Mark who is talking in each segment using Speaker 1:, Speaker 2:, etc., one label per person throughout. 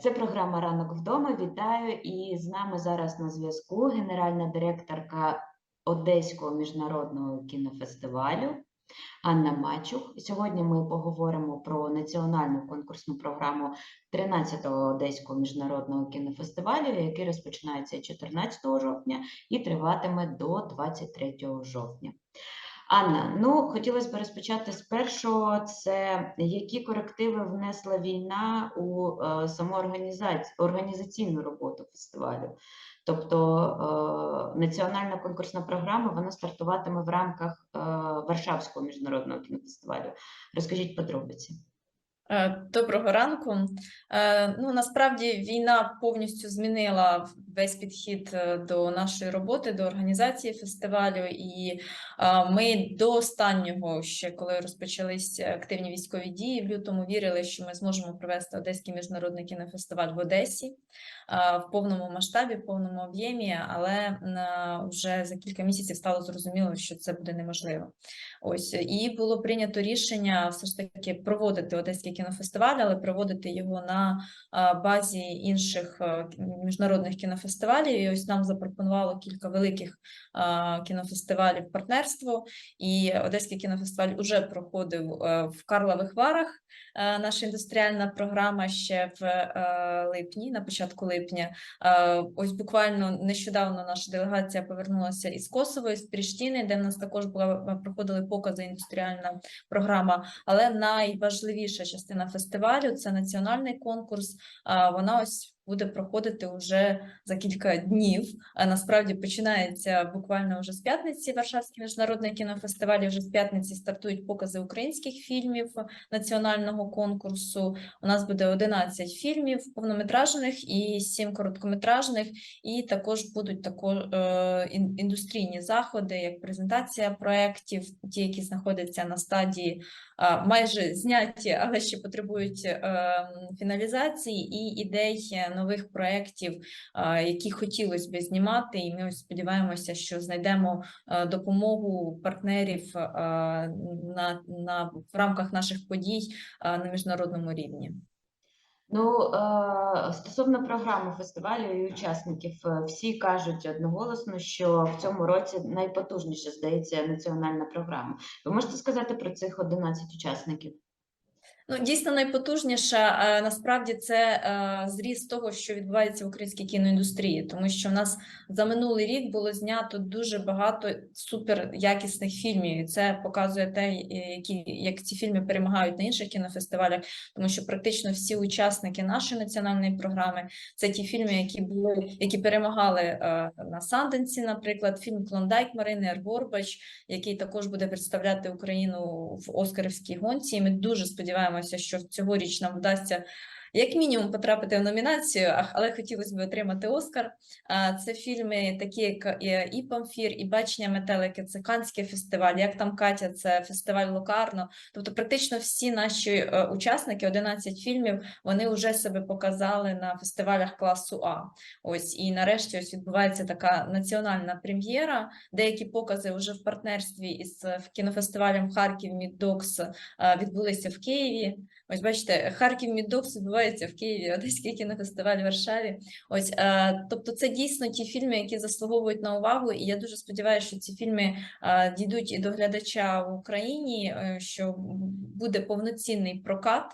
Speaker 1: Це програма Ранок вдома. Вітаю і з нами зараз на зв'язку генеральна директорка Одеського міжнародного кінофестивалю Анна Мачух. Сьогодні ми поговоримо про національну конкурсну програму 13-го Одеського міжнародного кінофестивалю, який розпочинається 14 жовтня і триватиме до 23 жовтня. Анна, ну хотілося б розпочати з першого. Це які корективи внесла війна у е, саму організацію, організаційну роботу фестивалю? Тобто е, національна конкурсна програма вона стартуватиме в рамках е, Варшавського міжнародного кінофестивалю. Розкажіть подробиці.
Speaker 2: Е, Доброго ранку. Е, Ну насправді війна повністю змінила весь підхід е, до нашої роботи, до організації фестивалю. І ми до останнього, ще коли розпочались активні військові дії, в лютому вірили, що ми зможемо провести Одеський міжнародний кінофестиваль в Одесі в повному масштабі, в повному об'ємі, але вже за кілька місяців стало зрозуміло, що це буде неможливо. Ось і було прийнято рішення все ж таки проводити Одеський кінофестиваль, але проводити його на базі інших міжнародних кінофестивалів. І ось нам запропонувало кілька великих кінофестивалів партнерство. І Одеський кінофестиваль вже проходив е, в Карлових Варах. е, Наша індустріальна програма ще в е, липні, на початку липня. Е, Ось буквально нещодавно наша делегація повернулася із Косово, із Пріштіни, де в нас також була проходили покази індустріальна програма. Але найважливіша частина фестивалю це національний конкурс. Вона ось буде проходити уже за кілька днів. А насправді починається буквально вже з п'ятниці. Варшавський міжнародний кінофестиваль. Вже з п'ятниці стартують покази українських фільмів національного конкурсу. У нас буде 11 фільмів повнометражних і 7 короткометражних. І також будуть також е, індустрійні заходи, як презентація проєктів, ті, які знаходяться на стадії майже зняті, але ще потребують е, фіналізації і ідей нових проєктів, які хотілося б знімати. І ми ось сподіваємося, що знайдемо е, допомогу партнерів е, на, на в рамках наших подій е, на міжнародному рівні.
Speaker 1: Ну, стосовно програми фестивалю і учасників, всі кажуть одноголосно, що в цьому році найпотужніше здається національна програма. Ви можете сказати про цих 11 учасників?
Speaker 2: Ну, дійсно найпотужніша е, насправді це е, зріст того, що відбувається в українській кіноіндустрії, тому що в нас за минулий рік було знято дуже багато супер якісних фільмів, і це показує те, е, які як ці фільми перемагають на інших кінофестивалях, тому що практично всі учасники нашої національної програми це ті фільми, які були, які перемагали на Санденсі, наприклад, фільм Клондайк Марини Арборбач, який також буде представляти Україну в Оскарівській гонці. І ми дуже сподіваємося, що цьогоріч нам вдасться. Як мінімум потрапити в номінацію, але хотілося б отримати Оскар. Це фільми, такі як і- і Памфір, і Бачення метелики, це Канський фестиваль, як там Катя, це фестиваль Локарно. Тобто, практично всі наші е, учасники, 11 фільмів, вони вже себе показали на фестивалях класу А. Ось і нарешті ось відбувається така національна прем'єра. Деякі покази вже в партнерстві із е, кінофестивалем Харків Міддокс е, відбулися в Києві. Ось бачите, Харків Міддокс відбувається в Києві, Одеський кінофестиваль в Варшаві. Ось, е, тобто, це дійсно ті фільми, які заслуговують на увагу. І я дуже сподіваюся, що ці фільми е, дійдуть і до глядача в Україні, е, що буде повноцінний прокат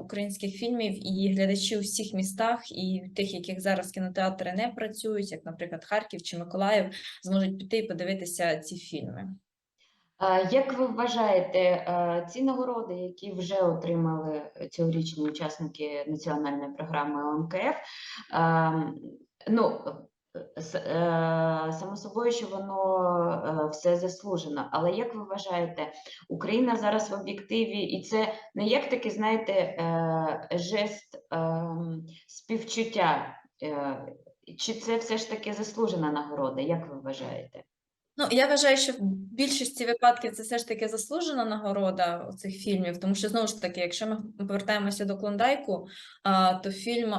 Speaker 2: українських фільмів, і глядачі у всіх містах, і тих, яких зараз кінотеатри не працюють, як, наприклад, Харків чи Миколаїв, зможуть піти і подивитися ці фільми.
Speaker 1: Як ви вважаєте, ці нагороди, які вже отримали цьогорічні учасники національної програми ОМКФ, ну, е, само собою, що воно е, все заслужено, але як ви вважаєте, Україна зараз в об'єктиві, і це не як такий, знаєте, е, жест співчуття, чи це все ж таки заслужена нагорода, як ви вважаєте?
Speaker 2: Ну, я вважаю, що в більшості випадків це все ж таки заслужена нагорода цих фільмів, тому що знову ж таки, якщо ми повертаємося до Клондайку, то фільм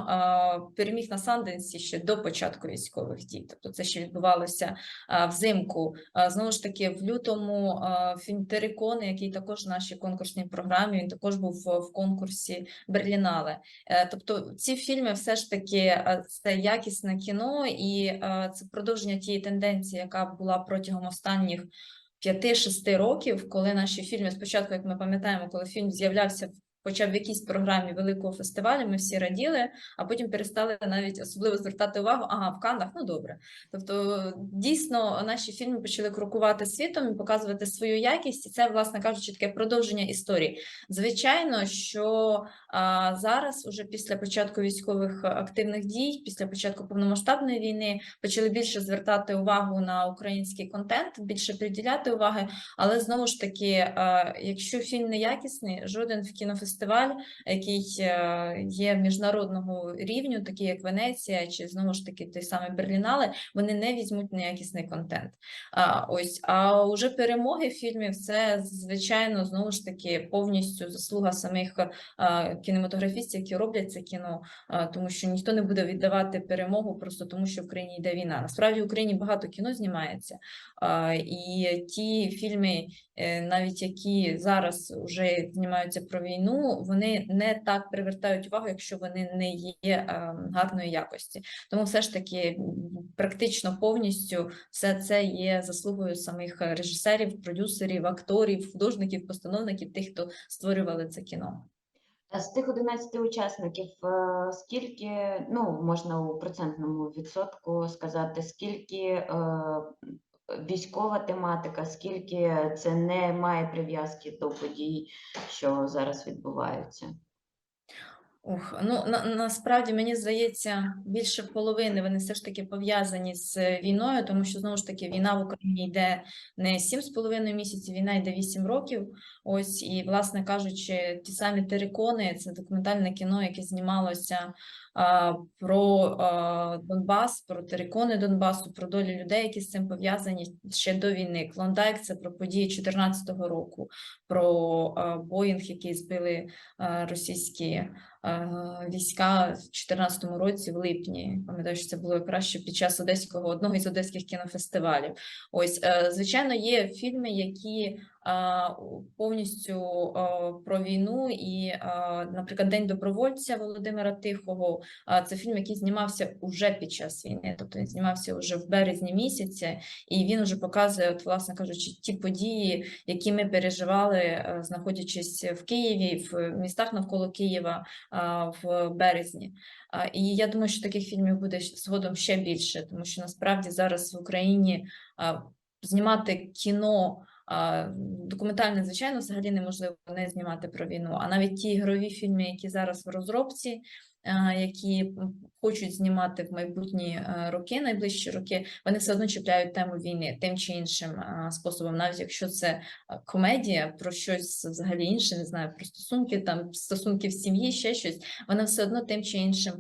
Speaker 2: переміг на Санденсі ще до початку військових дій. Тобто це ще відбувалося взимку. Знову ж таки, в лютому фільм Терикони, який також в нашій конкурсній програмі, він також був в, конкурсі Берлінале. Е, Тобто ці фільми все ж таки це якісне кіно, і це продовження тієї тенденції, яка була протягом останніх 5-6 років, коли наші фільми спочатку, як ми пам'ятаємо, коли фільм з'являвся Хоча в якійсь програмі великого фестивалю ми всі раділи, а потім перестали навіть особливо звертати увагу. Ага, в Каннах, ну добре. Тобто, дійсно, наші фільми почали крокувати світом і показувати свою якість, і це, власне кажучи, таке продовження історії. Звичайно, що а, зараз, уже після початку військових активних дій, після початку повномасштабної війни, почали більше звертати увагу на український контент, більше приділяти уваги. Але знову ж таки, а, якщо фільм не якісний, жоден в кінофестиваль, який е, є міжнародного рівню, такий як Венеція, чи знову ж таки той самий Берлінале, вони не візьмуть неякісний контент. А, ось, а уже перемоги фільмів це звичайно знову ж таки повністю заслуга самих а, кінематографістів, які роблять це кіно, а, тому що ніхто не буде віддавати перемогу просто тому, що в країні йде війна. Насправді в Україні багато кіно знімається, і ті фільми, е, навіть які зараз вже знімаються про війну, вони не так привертають увагу, якщо вони не є е, гарної якості. Тому все ж таки практично повністю все це є заслугою самих е, режисерів, продюсерів, акторів, художників, постановників, тих, хто створювали це кіно.
Speaker 1: З тих 11 учасників, е, скільки, ну, можна у процентному відсотку сказати, скільки е, військова тематика, скільки це не має прив'язки до подій, що зараз відбуваються?
Speaker 2: Ух, ну на, насправді мені здається, більше половини вони все ж таки пов'язані з війною, тому що знову ж таки війна в Україні йде не 7,5 місяців, війна йде 8 років. Ось і, власне кажучи, ті самі терикони, це документальне кіно, яке знімалося а, про а, Донбас, про терикони Донбасу, про долі людей, які з цим пов'язані ще до війни. Клондайк це про події 2014 року, про Боїнг, який збили а, російські е, війська в 2014 році, в липні. Пам'ятаю, що це було якраз ще під час одеського одного із одеських кінофестивалів. Ось, е, звичайно, є фільми, які повністю про війну, і, наприклад, День добровольця Володимира Тихого. Це фільм, який знімався уже під час війни, тобто він знімався вже в березні місяці, і він вже показує, от, власне кажучи, ті події, які ми переживали, знаходячись в Києві, в містах навколо Києва в березні. І я думаю, що таких фільмів буде згодом ще більше, тому що насправді зараз в Україні знімати кіно. Документальне, звичайно, взагалі неможливо не знімати про війну. А навіть ті ігрові фільми, які зараз в розробці, які хочуть знімати в майбутні е, роки, найближчі роки, вони все одно чіпляють тему війни тим чи іншим способом, навіть якщо це комедія про щось взагалі інше, не знаю, про стосунки, там стосунки в сім'ї, ще щось, вона все одно тим чи іншим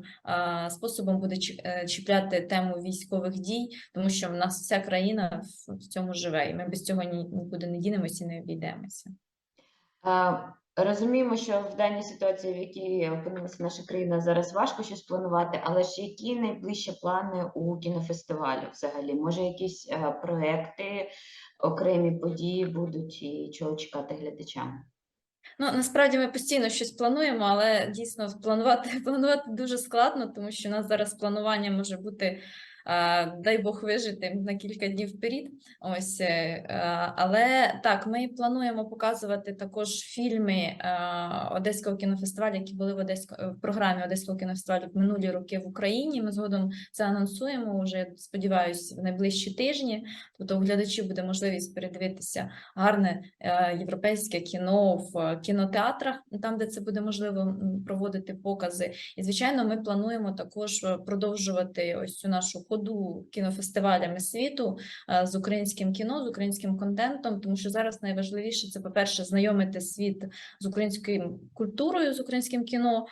Speaker 2: способом буде е, чіпляти тему військових дій, тому що в нас вся країна в цьому живе, і ми без цього нікуди не дінемося і не обійдемося.
Speaker 1: Розуміємо, що в даній ситуації, в якій опинилася наша країна, зараз важко щось планувати, але ж які найближчі плани у кінофестивалю взагалі? Може, якісь е, проекти, окремі події будуть і чого чекати глядачам?
Speaker 2: Ну, насправді ми постійно щось плануємо, але дійсно планувати, планувати дуже складно, тому що у нас зараз планування може бути, дай Бог вижити на кілька днів вперед. Ось, е, але так, ми плануємо показувати також фільми Одеського кінофестивалю, які були в Одесько, в програмі Одеського кінофестивалю в минулі роки в Україні. Ми згодом це анонсуємо вже, сподіваюся, в найближчі тижні. Тобто у глядачів буде можливість передивитися гарне е, європейське кіно в кінотеатрах, там, де це буде можливо проводити покази. І, звичайно, ми плануємо також е, продовжувати ось цю нашу ходу кінофестивалями світу е, з українським кіно, з українським контентом, тому що зараз найважливіше це, по-перше, знайомити світ з українською культурою, з українським кіно,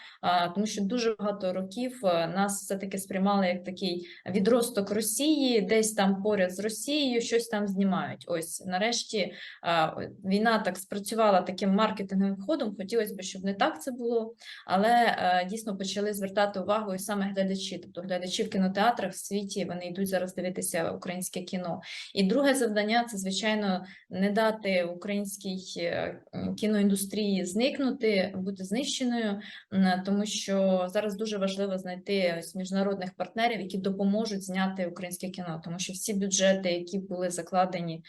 Speaker 2: тому що дуже багато років е, нас все-таки сприймали як такий відросток Росії, десь там поряд з Росією щось там знімають. Ось нарешті війна так спрацювала таким маркетинговим ходом. Хотілося б, щоб не так це було, але е, дійсно почали звертати увагу і саме глядачі, тобто глядачі в кінотеатрах в світі вони йдуть зараз дивитися українське кіно. І друге завдання це звичайно не дати українській е, кіноіндустрії зникнути, бути знищеною, тому що зараз дуже важливо знайти ось міжнародних партнерів, які допоможуть зняти українське кіно, тому що всі бюджети, які були закладені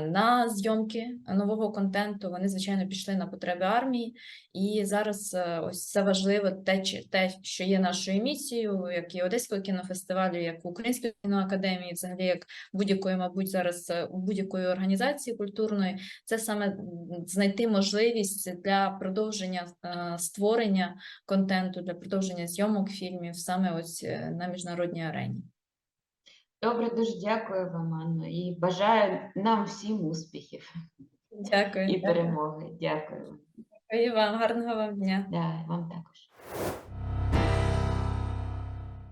Speaker 2: на зйомки нового контенту, вони звичайно пішли на потреби армії. І зараз е, ось це важливо те, чи- те, що є нашою місією, як і Одеського кінофестивалю, як Української кіноакадемії, взагалі як будь-якої, мабуть, зараз е, у будь-якої організації культурної, це саме знайти можливість для продовження е, створення контенту, для продовження зйомок фільмів саме ось е, на міжнародній арені.
Speaker 1: Добре, дуже дякую вам, Анно, і бажаю нам всім успіхів
Speaker 2: Дякую.
Speaker 1: і перемоги. Дякую.
Speaker 2: Дякую вам, гарного вам дня.
Speaker 1: Да, вам також.